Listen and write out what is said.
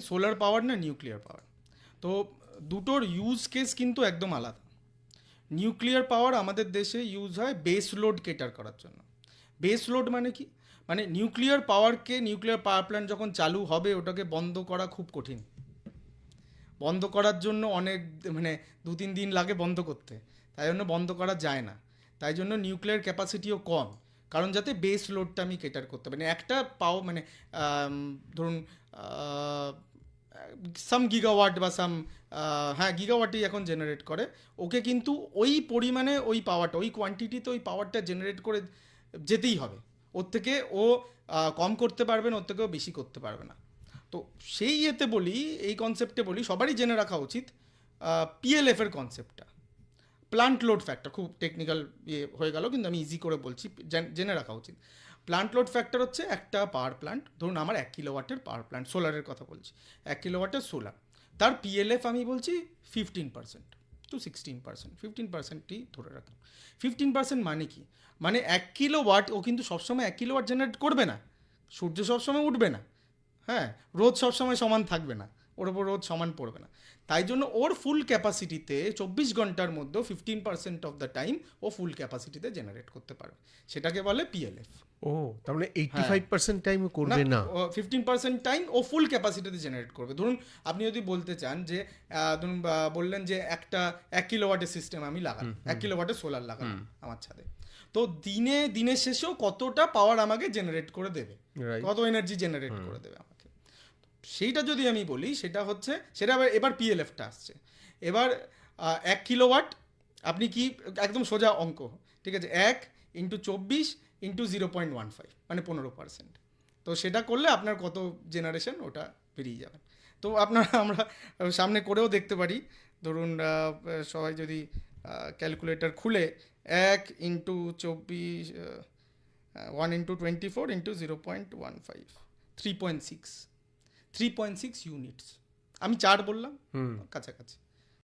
Solar power না nuclear power. তো দুটোর ইউজ কেস কিন্তু একদম আলাদা। নিউক্লিয়ার পাওয়ার আমাদের দেশে ইউজ হয় বেস লোড কেটার করার জন্য। বেস লোড মানে কি? মানে নিউক্লিয়ার পাওয়ারকে নিউক্লিয়ার পাওয়ার প্ল্যান্ট যখন চালু হবে, ওটাকে বন্ধ করা খুব কঠিন। বন্ধ করার জন্য অনেক মানে দু তিন দিন লাগে বন্ধ করতে। তাই জন্য বন্ধ করা যায় না। তাই জন্য নিউক্লিয়ার ক্যাপাসিটিও কম। কারণ যাতে বেস লোডটা আমি কেটার করতে পারি। মানে একটা পাও মানে ধরুন সাম গিগাওয়াট বা সাম হ্যাঁ গিগাওয়াটই এখন জেনারেট করে। ওকে কিন্তু ওই পরিমাণে ওই পাওয়ারটা ওই কোয়ান্টিটিতে ওই পাওয়ারটা জেনারেট করে যেতেই হবে। ওর থেকে ও কম করতে পারবে না, ওর থেকেও বেশি করতে পারবে না। তো সেই ইয়েতে বলি, এই কনসেপ্টে বলি, সবারই জেনে রাখা উচিত পিএলএফের কনসেপ্টটা প্লান্ট লোড ফ্যাক্টর খুব টেকনিক্যাল ইয়ে হয়ে গেল, কিন্তু আমি ইজি করে বলছি জেনে রাখা উচিত। প্লান্ট লোড ফ্যাক্টর হচ্ছে একটা পাওয়ার প্লান্ট ধরুন আমার এক কিলোওয়াটের পাওয়ার প্লান্ট সোলারের কথা বলছি। এক কিলোওয়াটের সোলার তার পিএলএফ আমি বলছি fifteen percent to sixteen percent fifteen পার্সেন্টই ধরে রাখুন ফিফটিন পার্সেন্ট মানে কি? মানে এক কিলো ওয়াট ও কিন্তু সবসময় এক কিলো ওয়াট জেনারেট করবে না। সূর্য সবসময় উঠবে না। হ্যাঁ? রোদ সবসময় সমান থাকবে না। ওর ওপর রোদ সমান পড়বে না। তাই জন্য ওর ফুল ক্যাপাসিটিতে চব্বিশ ঘণ্টার মধ্যে fifteen percent of the time O full ক্যাপাসিটিতে জেনারেট করতে পারবে। সেটাকে বলে পিএলএফ ও মানে এইটি ফাইভ পার্সেন্ট টাইম করবে না ফিফটিন পার্সেন্ট টাইম ও ফুল ক্যাপাসিটিতে জেনারেট করবে। ধরুন আপনি যদি বলতে চান যে ধরুন বললেন যে একটা এক কিলো ওয়াটের সিস্টেম আমি লাগালাম। এক কিলো ওয়াটের সোলার লাগালাম আমার ছাদে। তো দিনে দিনের শেষেও কতটা পাওয়ার আমাকে জেনারেট করে দেবে? কত এনার্জি জেনারেট করে দেবে আমাকে? সেইটা যদি আমি বলি, সেটা হচ্ছে, সেটা আবার এবার পিএলএফটা আসছে। এবার এক কিলোওয়াট, আপনি কি, একদম সোজা অঙ্ক, ঠিক আছে? এক ইন্টু চব্বিশ into zero point one five মানে পনেরো পার্সেন্ট। তো সেটা করলে আপনার কত জেনারেশন, ওটা বেরিয়ে যাবে। তো আপনারা, আমরা সামনে করেও দেখতে পারি। ধরুন সবাই যদি ক্যালকুলেটর খুলে, এক ইন্টু চব্বিশ one into twenty four into zero point one five, three point six. Three point six units আমি চার বললাম কাছাকাছি।